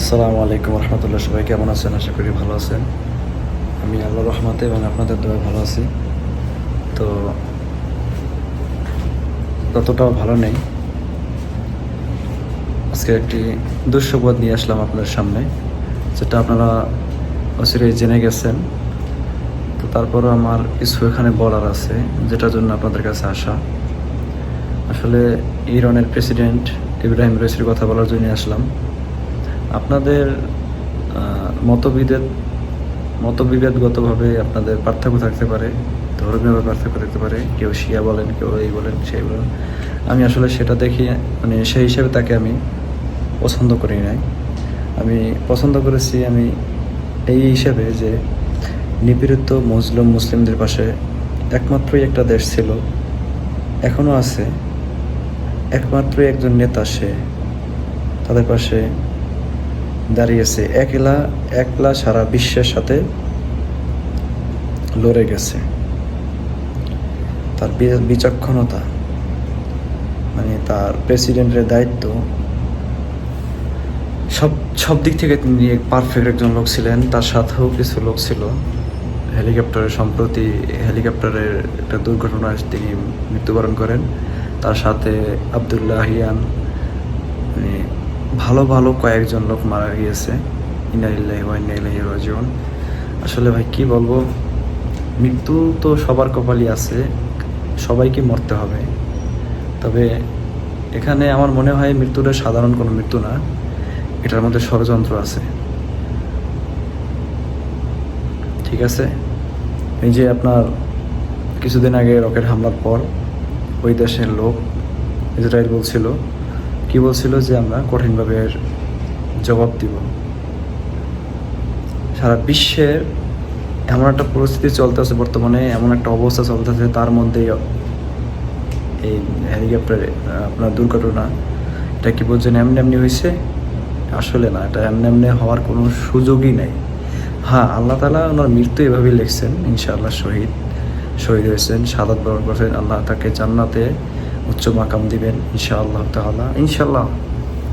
আসসালামু আলাইকুম রহমতুল্লাহ। সবাই কেমন আছেন? আশা করি ভালো আছেন। আমি আল্লাহ রহমতে এবং আপনাদের দয়া ভালো আছি। তো ততটাও ভালো নেই। আজকে একটি দুঃসংবাদ নিয়ে আসলাম আপনার সামনে, যেটা আপনারা অচিরেই জেনে গেছেন। তো তারপরও আমার কিছু এখানে বলার আছে, যেটার জন্য আপনাদের কাছে আসা। আসলে ইরানের প্রেসিডেন্ট ইব্রাহিম রইসির কথা বলার জন্য আসলাম। আপনাদের মতবিভেদ মতবিভেদগতভাবে আপনাদের পার্থক্য থাকতে পারে ধর্মীয়ভাবে পার্থক্য থাকতে পারে কেউ শিয়া বলেন, কেউ এই বলেন, সেই বলেন। আমি আসলে সেটা দেখি মানে সেই হিসেবে তাকে আমি পছন্দ করি নাই। আমি পছন্দ করেছি আমি এই হিসেবে যে নিপীড়িত মুসলিম মুসলিমদের পাশে একমাত্রই একটা দেশ ছিল এখনও আছে। একমাত্রই একজন নেতা সে, তাদের পাশে দাঁড়িয়েছে। একলা একলা সারা বিশ্বের সাথে লড়ে গেছে। তার বিচক্ষণতা মানে তার প্রেসিডেন্টের দায়িত্ব, সব সব দিক থেকে তিনি পারফেক্ট একজন লোক ছিলেন। তার সাথেও কিছু লোক ছিল। হেলিকপ্টারের সম্প্রতি হেলিকপ্টারের একটা দুর্ঘটনায় তিনি মৃত্যুবরণ করেন। তার সাথে আবদুল্লাহ হিয়ান মানে ভালো ভালো কয়েকজন লোক মারা গিয়েছে। ইনাইল্লাহি ওয়া ইন্না ইলাইহি রাজিউন। আসলে ভাই, কি বলব? মৃত্যু তো সবার কপালই আছে, সবাইকে মরতে হবে। তবে এখানে আমার মনে হয় মৃত্যুটা সাধারণ কোনো মৃত্যু না, এটার মধ্যে ষড়যন্ত্র আছে। ঠিক আছে? এই যে আপনার কিছুদিন আগে রকেট হামলার পর ওই দেশের লোক ইসরায়েল বলছিল কি বলছিল যে আমরা কঠিনভাবে জবাব দিব? সারা বিশ্বের এমন একটা পরিস্থিতি চলতেছে বর্তমানে, এমন একটা অবস্থা চলতেছে তার মধ্যে এই হেলিকপ্টারে আপনার দুর্ঘটনা, এটা কি বলছেন এমনি এমনি হয়েছে? আসলে না, এটা এমনি এমনি হওয়ার কোনো সুযোগই নেই। হ্যাঁ আল্লাহ তালা ওনার মৃত্যু এভাবেই লিখছেন, ইনশাআল্লাহ শহীদ শহীদ হয়েছেন সাদাত বরণ করছেন, আল্লাহ তাকে জান্নাতে উচ্চ মাকাম দিবেন, ইনশাআল্লাহ তাআলা। ইনশাআল্লাহ,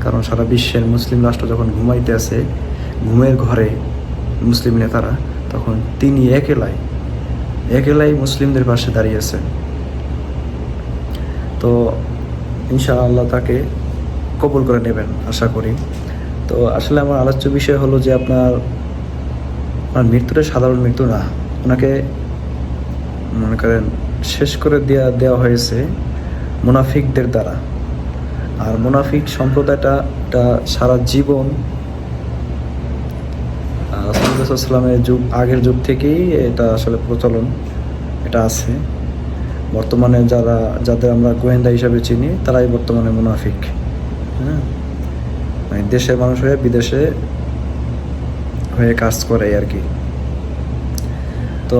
কারণ সারা বিশ্বের মুসলিম রাষ্ট্র যখন ঘুমাইতে আছে ঘুমের ঘরে মুসলিম নেতারা, তখন তিনি একেলাই একেলাই মুসলিমদের পাশে দাঁড়িয়েছেন তো ইনশাআল্লাহ তাকে কবুল করে নেবেন, আশা করি। তো আসলে আমার আলোচ্য বিষয় হলো যে আপনার আপনার মৃত্যুটা সাধারণ মৃত্যু না। ওনাকে, মনে করেন, শেষ করে দেওয়া দেওয়া হয়েছে। মুনাফিকদের দ্বারা। আর মুনাফিক সম্প্রদায়টা এটা সারা জীবন সাল্লামের যুগ, আগের যুগ থেকেই এটা আসলে প্রচলন, এটা আছে। বর্তমানে যারা, যাদের আমরা গোয়েন্দা হিসাবে চিনি, তারাই বর্তমানে মুনাফিক হ্যাঁ? মানে দেশের মানুষ হয়ে বিদেশে হয়ে কাজ করে আর কি। তো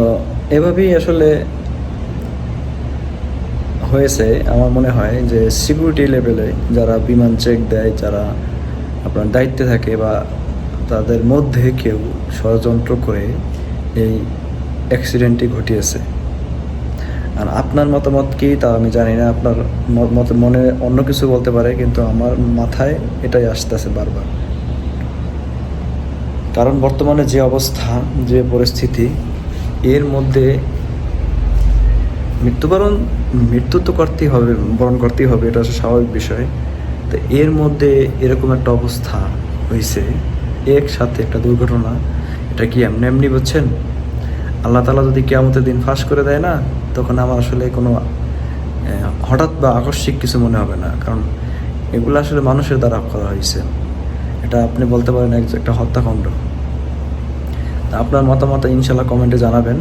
এভাবেই আসলে হয়েছে, আমার মনে হয় যে সিকিউরিটি লেভেলে যারা বিমান চেক দেয়, যারা আপনার দায়িত্বে থাকে বা তাদের মধ্যে কেউ ষড়যন্ত্র করে এই অ্যাক্সিডেন্টটি ঘটিয়েছে। আর আপনার মতামত কি তা আমি জানি না, আপনার মত মনে অন্য কিছু বলতে পারে, কিন্তু আমার মাথায় এটাই আসতেছে বারবার। কারণ বর্তমানে যে অবস্থা, যে পরিস্থিতি, এর মধ্যে মৃত্যুবরণ, মৃত্যু তো করতেই হবে, বরণ করতেই হবে, এটা হচ্ছে স্বাভাবিক বিষয়। তো এর মধ্যে এরকম একটা অবস্থা হয়েছে, একসাথে একটা দুর্ঘটনা, এটা কি এমনি এমনি বুঝছেন? আল্লাহ তালা যদি কেয়ামতের দিন ফাঁস করে দেয় না, তখন আমার আসলে কোনো হঠাৎ বা আকস্মিক কিছু মনে হবে না, কারণ এগুলো আসলে মানুষের দ্বারা করা হয়েছে। এটা আপনি বলতে পারেন এক- একটা হত্যাকাণ্ড। তা আপনার মতামত ইনশাল্লাহ কমেন্টে জানাবেন।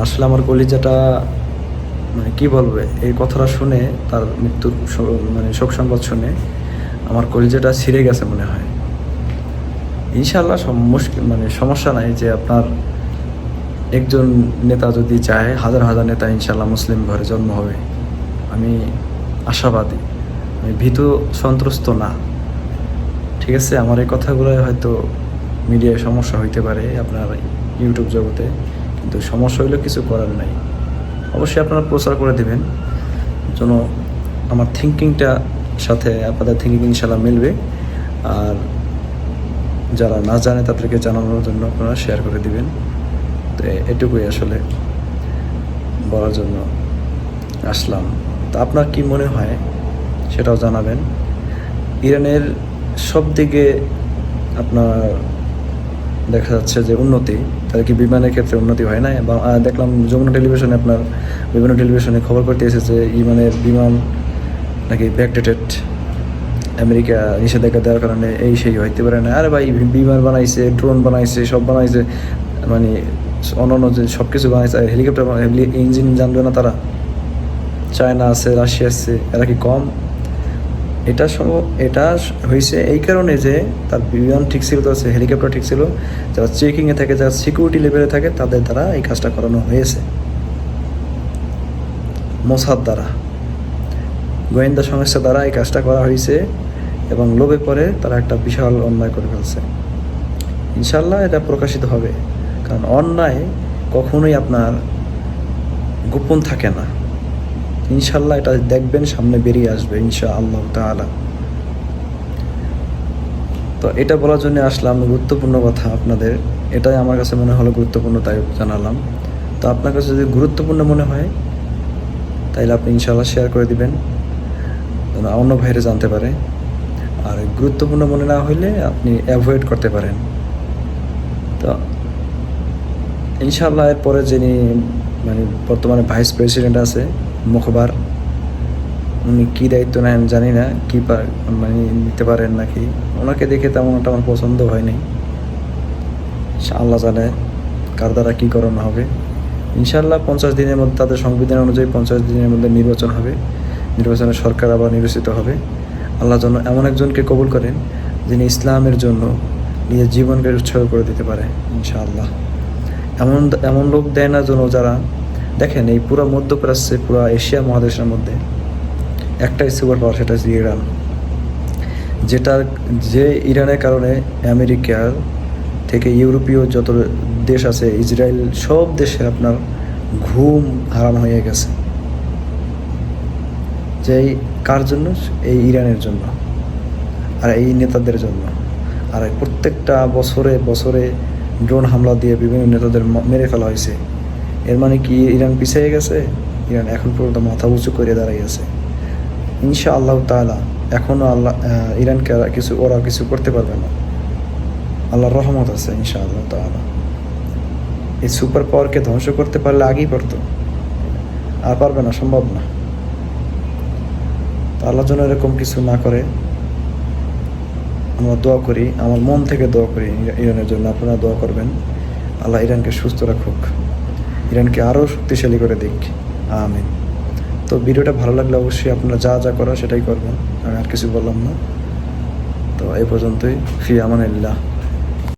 আসলে আমার কলিজাটা মানে কি বলবে, এই কথাটা শুনে তার মৃত্যুর মানে শোক সংবাদ শুনে আমার কলিজাটা ছিঁড়ে গেছে মনে হয়। ইনশাল্লাহ মুশকিল মানে সমস্যা নাই যে আপনার একজন নেতা যদি চায়, হাজার হাজার নেতা ইনশাল্লাহ মুসলিম ঘরে জন্ম হবে। আমি আশাবাদী। আমি ভীত সন্ত্রস্ত না। ঠিক আছে, আমার এই কথাগুলো হয়তো মিডিয়ায় সমস্যা হইতে পারে আপনার ইউটিউব জগতে, কিন্তু সমস্যা হইলেও কিছু করার নাই। অবশ্যই আপনারা প্রচার করে দেবেন। যেন আমার থিঙ্কিংটা সাথে আপনাদের থিঙ্কিং ইনশাল্লাহ মিলবে। আর যারা না জানে তাদেরকে জানানোর জন্য আপনারা শেয়ার করে দিবেন। তো এটুকুই আসলে বলার জন্য আসলাম। তা আপনার কি মনে হয় সেটাও জানাবেন। ইরানের সব দিকে আপনার দেখা যাচ্ছে যে উন্নতি তাদের কি বিমানের ক্ষেত্রে উন্নতি হয় না আহ, দেখলাম যমুনা টেলিভিশনে আপনার বিভিন্ন টেলিভিশনে খবর করতে এসেছে ইমানের বিমান নাকি ব্যাকডেটেড আমেরিকা নিষেধাজ্ঞা দেওয়ার কারণে এই সেই হইতে পারে না। আরে ভাই বিমান বানাইছে ড্রোন বানাইছে সব বানাইছে। মানে অন্যান্য যে সব কিছু বানাইছে হেলিকপ্টার ইঞ্জিন জানবে না তারা। চায়না আছে রাশিয়া আছে এরা কি কম? এটা এটা হয়েছে এই কারণে যে তার বিমান ঠিক ছিল, তার হেলিকপ্টার ঠিক ছিল, যারা চেকিংয়ে থাকে, যারা সিকিউরিটি লেভেলে থাকে, তাদের দ্বারা এই কাজটা করানো হয়েছে। মোসাদ দ্বারা। গোয়েন্দা সংস্থা দ্বারা এই কাজটা করা হয়েছে এবং লোভে পরে তারা একটা বিশাল অন্যায় করে ফেলছে। ইনশাল্লাহ এটা প্রকাশিত হবে, কারণ অন্যায় কখনোই আপনার গোপন থাকে না। ইনশাল্লাহ এটা দেখবেন, সামনে বেরিয়ে আসবে ইনশা আল্লাহ তাআলা। তো এটা বলার জন্য আসলাম, গুরুত্বপূর্ণ কথা আপনাদের। এটাই আমার কাছে মনে হলো গুরুত্বপূর্ণ, তাই জানালাম। তো আপনার কাছে যদি গুরুত্বপূর্ণ মনে হয়, তাইলে আপনি ইনশাল্লাহ শেয়ার করে দিবেন অন্য ভাইরে জানতে পারে। আর গুরুত্বপূর্ণ মনে না হইলে আপনি অ্যাভয়েড করতে পারেন। তো ইনশাল্লাহ এরপরে যিনি মানে বর্তমানে ভাইস প্রেসিডেন্ট আছে মুখবার। উনি কী দায়িত্ব নেন জানি না, কী মানে নিতে পারেন নাকি। ওনাকে দেখে তেমন একটা আমার পছন্দ হয়নি আল্লাহ জানে কার দ্বারা কী করানো হবে। ইনশাল্লাহ পঞ্চাশ দিনের মধ্যে, তাদের সংবিধান অনুযায়ী পঞ্চাশ দিনের মধ্যে নির্বাচন হবে। নির্বাচনে সরকার আবার নির্বাচিত হবে। আল্লাহ যেন এমন একজনকে কবুল করেন যিনি ইসলামের জন্য নিজের জীবনকে উৎসর্গ করে দিতে পারে, ইনশাআল্লাহ। এমন এমন লোক দেয় না যেন যারা দেখেন এই পুরো মধ্যপ্রাচ্যে, পুরো এশিয়া মহাদেশের মধ্যে একটাই সুপার পাওয়ার সেটা হচ্ছে ইরান। যেটার, যে ইরানের কারণে আমেরিকার থেকে ইউরোপীয় যত দেশ আছে, ইসরায়েল সব দেশে আপনার ঘুম হারাম হয়ে গেছে। যে কার জন্য? এই ইরানের জন্য আর এই নেতাদের জন্য। আর প্রত্যেকটা বছরে বছরে ড্রোন হামলা দিয়ে বিভিন্ন নেতাদের মেরে ফেলা হয়েছে। এর মানে কি ইরান পিছিয়ে গেছে? ইরান এখন পর্যন্ত মাথা উঁচু করে দাঁড়িয়ে আছে। ইনশা আল্লাহ তাআলা এখনও আল্লাহ ইরানকে কিছু, ওরা কিছু করতে পারবে না। আল্লাহর রহমত আছে ইনশা আল্লাহ তাআলা। এই সুপার পাওয়ারকে ধ্বংস করতে পারলে আগেই পারতো। আর পারবে না, সম্ভব না। তো আল্লাহ যেন এরকম কিছু না করে, আমরা দোয়া করি, আমার মন থেকে দোয়া করি ইরানের জন্য, আপনারা দোয়া করবেন। আল্লাহ ইরানকে সুস্থ রাখুক। ইরানকে আরও শক্তিশালী করে দিক। আমি তো ভিডিওটা ভালো লাগলে অবশ্যই আপনারা যা যা করা সেটাই করবেন। আমি আর কিছু বললাম না। তো এই পর্যন্তই। ফি আমানিল্লাহ।